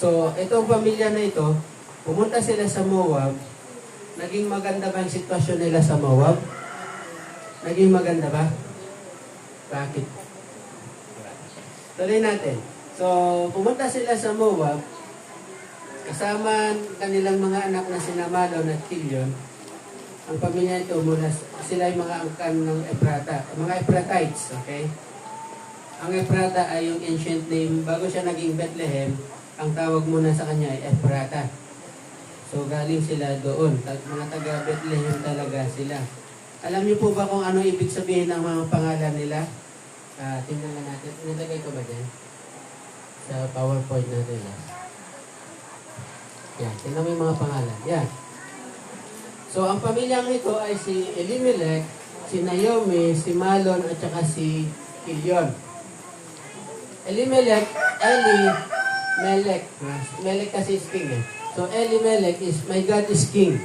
So, itong pamilya na ito, pumunta sila sa Moab. Naging maganda ba ang sitwasyon nila sa Moab? Naging maganda ba? Bakit? Tuloy natin. So, pumunta sila sa Moab. Kasama kanilang mga anak na sina Malon at Kilion. Ang pamilya ito mula, sila yung mga angkan ng Efrata. Mga Efratites, okay? Ang Efrata ay yung ancient name, bago siya naging Bethlehem, ang tawag muna sa kanya ay Efrata. So galing sila doon, Tag- mga taga Bethlehem talaga sila. Alam niyo po ba kung ano ibig sabihin ng mga pangalan nila? Ah, tingnan nga natin. Nilagay ko ba dyan? Sa PowerPoint natin. ah. Yan, tingnan mo yung mga pangalan. Yan. So ang pamilyang ito ay si Elimelech, si Naomi, si Malon at saka si Kilion. Elimelech, Eli, Melech. Ah, Melech kasi is king eh. So Elimelech is, my God is king.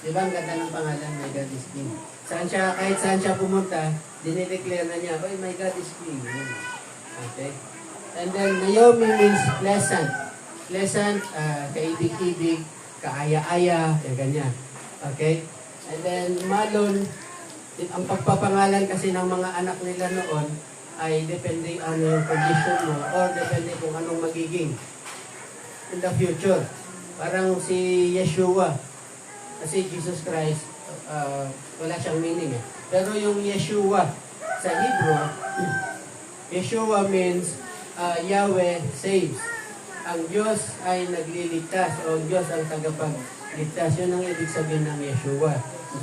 Di ba ang ganda ng pangalan, my God is king. Saan siya, kahit saan siya pumunta, dinideclare na niya, oh my God is king. Okay? And then Naomi means pleasant. Pleasant, ah, kaibig-ibig, kaaya-aya, yung ganyan. Okay? And then Malon, ang pagpapangalan kasi ng mga anak nila noon ay depende ano yung condition mo or depende kung anong magiging in the future. Parang si Yeshua, kasi Jesus Christ, uh, wala siyang meaning eh. Pero yung Yeshua sa Hebrew, Yeshua means uh, Yahweh saves. Ang Diyos ay nagliligtas o Diyos ang tagapagligtas. Yun ang ibig sabihin ng Yeshua.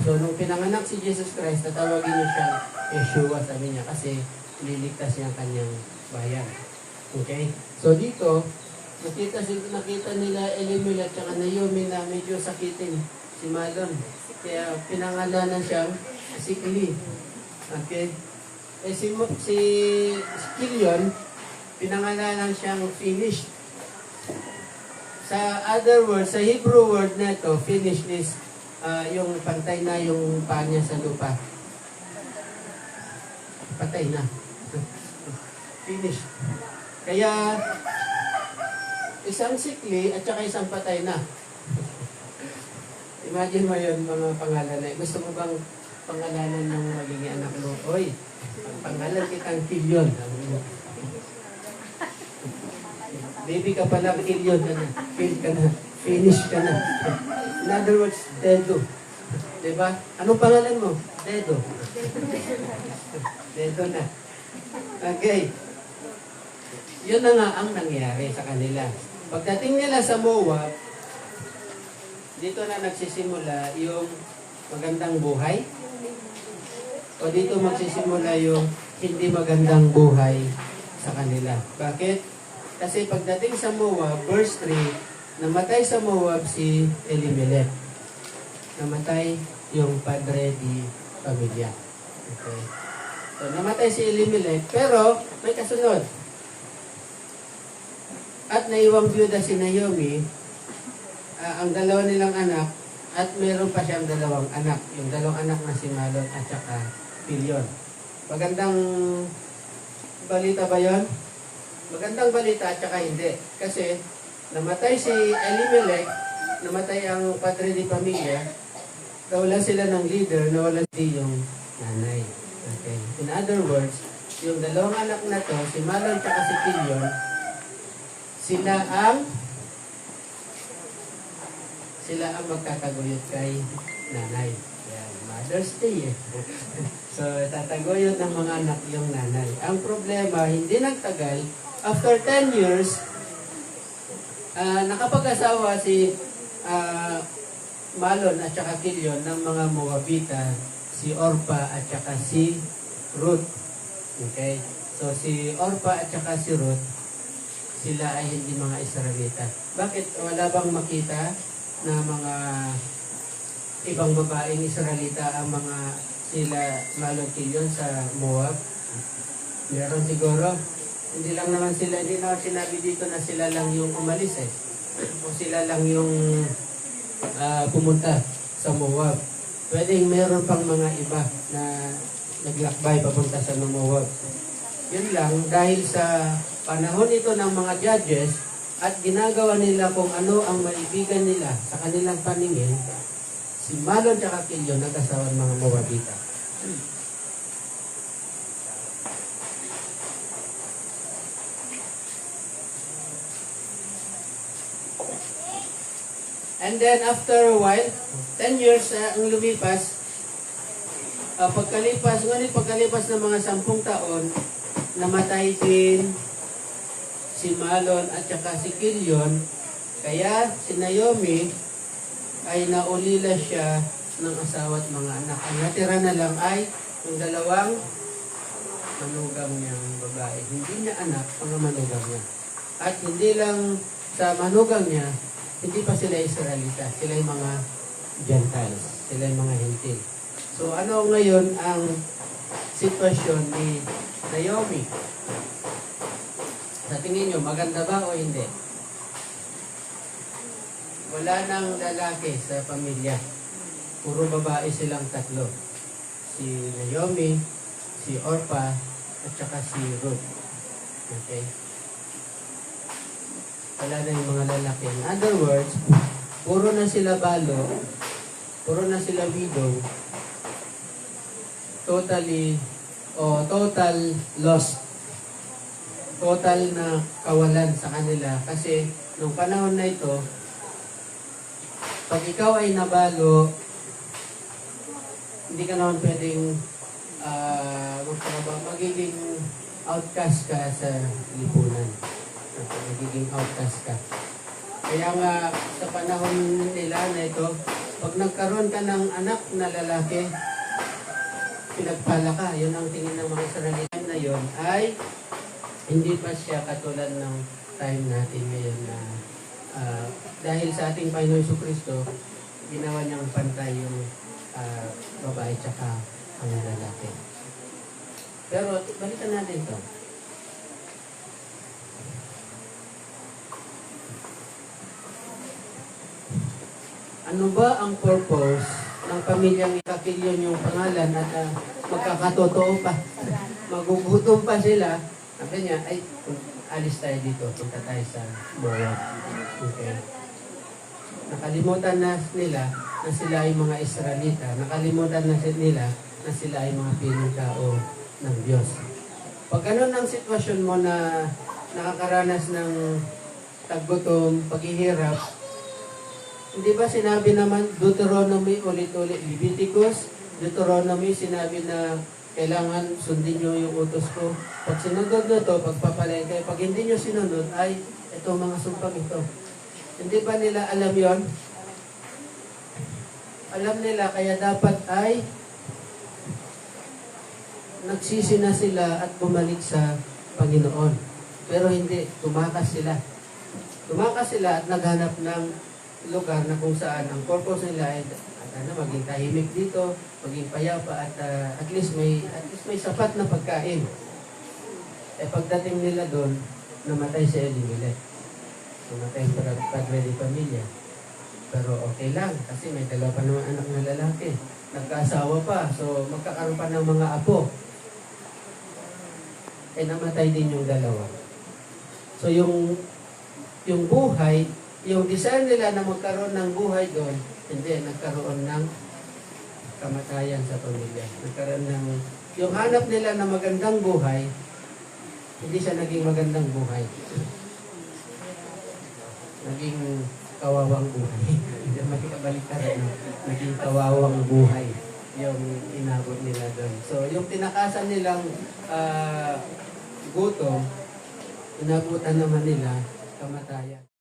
So, nung pinanganak si Jesus Christ, tatawagin niyo siya Yeshua, sabi niya, kasi liligtas niya ang kanyang bayan. Okay? So, dito, nakita, si- nakita nila Elimelech at saka Naomi na medyo sakitin si Malon. Kaya pinangalanan siyang Sikli. Okay? Eh, si, Mo- si Kilion, pinangalanan siyang finished. Sa other words, sa Hebrew word na ito, finished is ah, yung pantay na yung paa niya sa lupa. Patay na. Finished. Kaya, isang sikli at saka isang patay na. Imagine mo yun, mga pangalan na Gusto mo bang pangalanan ng magiging anak mo? Oy, ang pangalan kitang Kilyon. Baby ka pa lang, Kilyon ka na. Feel ka na. Finish ka na. In other words, Dedo. Diba? Anong pangalan mo? Dedo. Dedo na. Okay. Yun na nga ang nangyari sa kanila. Pagdating nila sa Moab, dito na nagsisimula yung magandang buhay. O dito magsisimula yung hindi magandang buhay sa kanila. Bakit? Kasi pagdating sa Moab, verse 3, namatay sa Moab si Elimelech. Namatay yung padre di pamilya. Okay. So, namatay si Elimelech, pero may kasunod. At naiwang byuda si Naomi, ah, ang dalawa nilang anak, at meron pa siyang dalawang anak. Yung dalawang anak na si Malon at saka Pilion. Magandang balita ba yon? Magandang balita at saka hindi. Kasi namatay si Elimelech, namatay ang padre di pamilya, nawala sila ng leader, nawala si yung nanay. Okay. In other words, yung dalawang anak na to, si Malon at si Pilion, sila ang sila ang magtataguyod kay nanay. Yan, Mother's Day eh. so, tataguyod ng mga anak yung nanay. Ang problema, hindi nagtagal, after 10 years, ah, nakapag-asawa si ah, Malon at saka Kilion ng mga Moabita, si Orpa at saka si Ruth. Okay? So, si Orpa at saka si Ruth, sila ay hindi mga Israelita. Bakit? Wala bang makita na mga ibang babaeng Israelita ang mga sila malokilyon sa Moab? Meron siguro. Hindi lang naman sila, hindi naman sinabi dito na sila lang yung umalis eh. O sila lang yung ah, pumunta sa Moab. Pwedeng meron pang mga iba na naglakbay papunta sa Moab. Yun lang, dahil sa panahon ito ng mga judges, at ginagawa nila kung ano ang maibigan nila sa kanilang paningin, si Malon at Kilyon nag-asawa ng mga Moabita. And then after a while, 10 years uh, ang lumipas, uh, pagkalipas, ngunit pagkalipas ng mga sampung taon, namatay din si Malon at saka si Kilyon. Kaya si Naomi ay naulila siya ng asawa at mga anak. Ang natira na lang ay yung dalawang manugang niyang babae. Hindi niya anak, mga manugang niya. At hindi lang sa manugang niya, hindi pa sila Israelita. Sila yung mga Gentiles. Sila yung mga Hentil. So ano ngayon ang sitwasyon ni Naomi? Sa tingin nyo, maganda ba o hindi? Wala nang lalaki sa pamilya. Puro babae silang tatlo. Si Naomi, si Orpa, at saka si Ruth. Okay? Wala na yung mga lalaki. In other words, puro na sila balo, puro na sila widow, totally, o total lost. Total na kawalan sa kanila. Kasi, nung panahon na ito, pag ikaw ay nabalo, hindi ka naman pwedeng magtrabaho, magiging outcast ka sa lipunan. Magiging outcast ka. Kaya nga, sa panahon nila na ito, pag nagkaroon ka ng anak na lalaki, pinagpala ka. Yun ang tingin ng mga Israelita na yun ay hindi pa siya katulad ng time natin ngayon na ah, dahil sa ating Panginoon Kristo, ginawa niyang pantay yung ah, babae tsaka ang lalaki. Pero balikan natin to. Ano ba ang purpose ng pamilyang ikakilyon yung pangalan at ah, magkakatotoo pa? Magugutom pa sila. Sabi niya, ay, alis tayo dito. Punta tayo sa Moab. Okay. Nakalimutan na nila na sila ay mga Israelita. Nakalimutan na nila na sila ay mga piling tao ng Diyos. Pag ganun ang sitwasyon mo na nakakaranas ng taggutom, paghihirap, hindi ba sinabi naman Deuteronomy ulit-ulit, Leviticus, Deuteronomy, sinabi na kailangan sundin nyo yung utos ko. Pag sinunod nyo to, pagpapalain kayo. Pag hindi nyo sinunod, ay ito mga sumpang ito. Hindi ba nila alam yon? Alam nila, kaya dapat ay nagsisi na sila at bumalik sa Panginoon. Pero hindi, tumakas sila. Tumakas sila at naghanap ng lugar na kung saan ang purpose nila ay at ano, maging tahimik dito, maging payapa at ah, at least may at least may sapat na pagkain. Eh pagdating nila doon, namatay si Elimelech. Namatay ang padre de pamilya. Pero okay lang kasi may dalawa pa naman anak na lalaki. Nagkaasawa pa, so magkakaroon pa ng mga apo. Eh namatay din yung dalawa. So yung yung buhay, yung desire nila na magkaroon ng buhay doon, hindi, nagkaroon ng kamatayan sa pamilya. Nagkaroon ng, yung hanap nila na magandang buhay, hindi siya naging magandang buhay. Naging kawawang buhay. Hindi makikabalik ka rin. Naging kawawang buhay yung inabot nila doon. So, yung tinakasan nilang ah, gutom, inabutan naman nila kamatayan.